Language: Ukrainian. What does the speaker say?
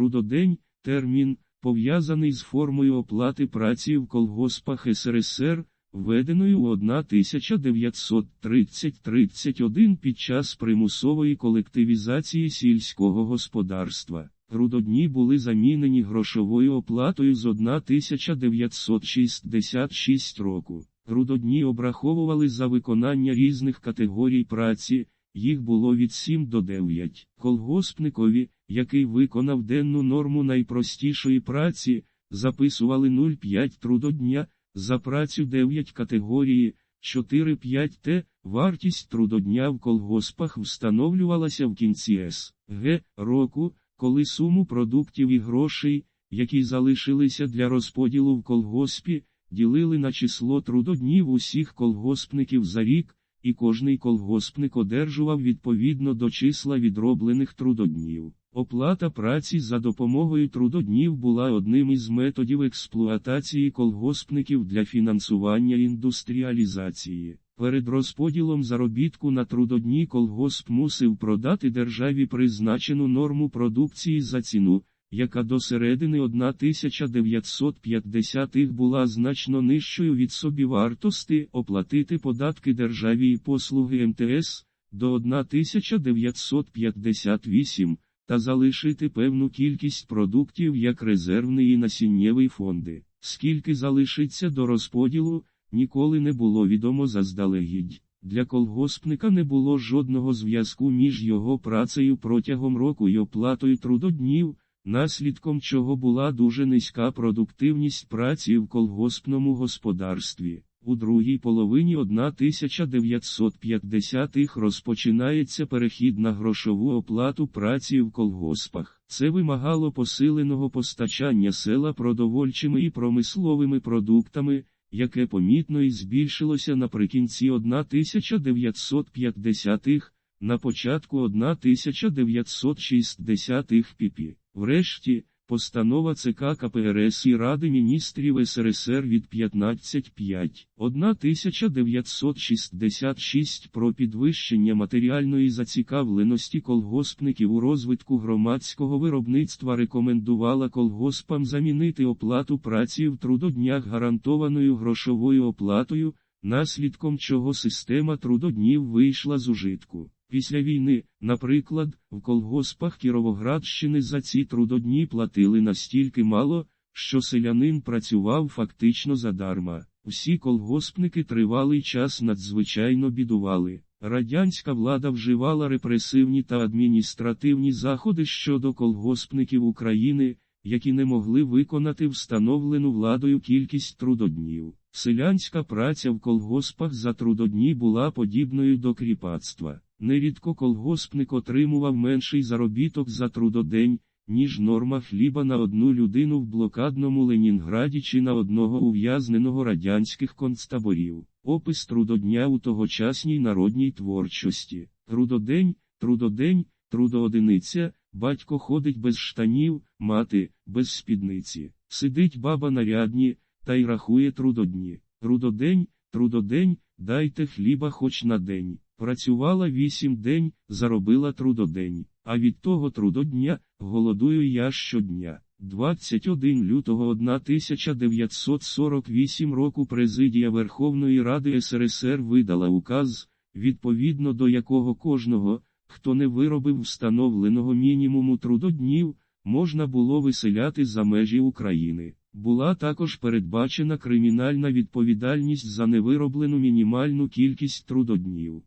Трудодень термін, пов'язаний з формою оплати праці в колгоспах СРСР, введеною у 1930-31 під час примусової колективізації сільського господарства. Трудодні були замінені грошовою оплатою з 1966 року. Трудодні обраховували за виконання різних категорій праці, їх було від 7 до 9. Колгоспникові, який виконав денну норму найпростішої праці, записували 0,5 трудодня, за працю 9 категорії, 4-5 Т, вартість трудодня в колгоспах встановлювалася в кінці С. Г. року, коли суму продуктів і грошей, які залишилися для розподілу в колгоспі, ділили на число трудоднів усіх колгоспників за рік, і кожний колгоспник одержував відповідно до числа відроблених трудоднів. Оплата праці за допомогою трудоднів була одним із методів експлуатації колгоспників для фінансування індустріалізації. Перед розподілом заробітку на трудодні колгосп мусив продати державі призначену норму продукції за ціну, яка до середини 1950-х була значно нижчою від собівартості, оплатити податки державі і послуги МТС до 1958 та залишити певну кількість продуктів як резервний і насіннєвий фонди. Скільки залишиться до розподілу, ніколи не було відомо заздалегідь. Для колгоспника не було жодного зв'язку між його працею протягом року і оплатою трудоднів, наслідком чого була дуже низька продуктивність праці в колгоспному господарстві. У другій половині 1950-х розпочинається перехід на грошову оплату праці в колгоспах. Це вимагало посиленого постачання села продовольчими і промисловими продуктами, яке помітно і збільшилося наприкінці 1950-х, на початку 1960-х піпі. Врешті, постанова ЦК КПРС і Ради міністрів СРСР від 15.5 1966 про підвищення матеріальної зацікавленості колгоспників у розвитку громадського виробництва рекомендувала колгоспам замінити оплату праці в трудоднях гарантованою грошовою оплатою, наслідком чого система трудоднів вийшла з ужитку. Після війни, наприклад, в колгоспах Кіровоградщини за ці трудодні платили настільки мало, що селянин працював фактично задарма. Всі колгоспники тривалий час надзвичайно бідували. Радянська влада вживала репресивні та адміністративні заходи щодо колгоспників України, які не могли виконати встановлену владою кількість трудоднів. Селянська праця в колгоспах за трудодні була подібною до кріпацтва. Нерідко колгоспник отримував менший заробіток за трудодень, ніж норма хліба на одну людину в блокадному Ленінграді чи на одного ув'язненого радянських концтаборів. Опис трудодня у тогочасній народній творчості. Трудодень, трудодень, трудоодиниця, батько ходить без штанів, мати, без спідниці. Сидить баба на рядні, та й рахує трудодні. Трудодень, трудодень, дайте хліба хоч на день. Працювала вісім день, заробила трудодень, а від того трудодня голодую я щодня. 21 лютого 1948 року Президія Верховної Ради СРСР видала указ, відповідно до якого кожного, хто не виробив встановленого мінімуму трудоднів, можна було виселяти за межі України. Була також передбачена кримінальна відповідальність за невироблену мінімальну кількість трудоднів.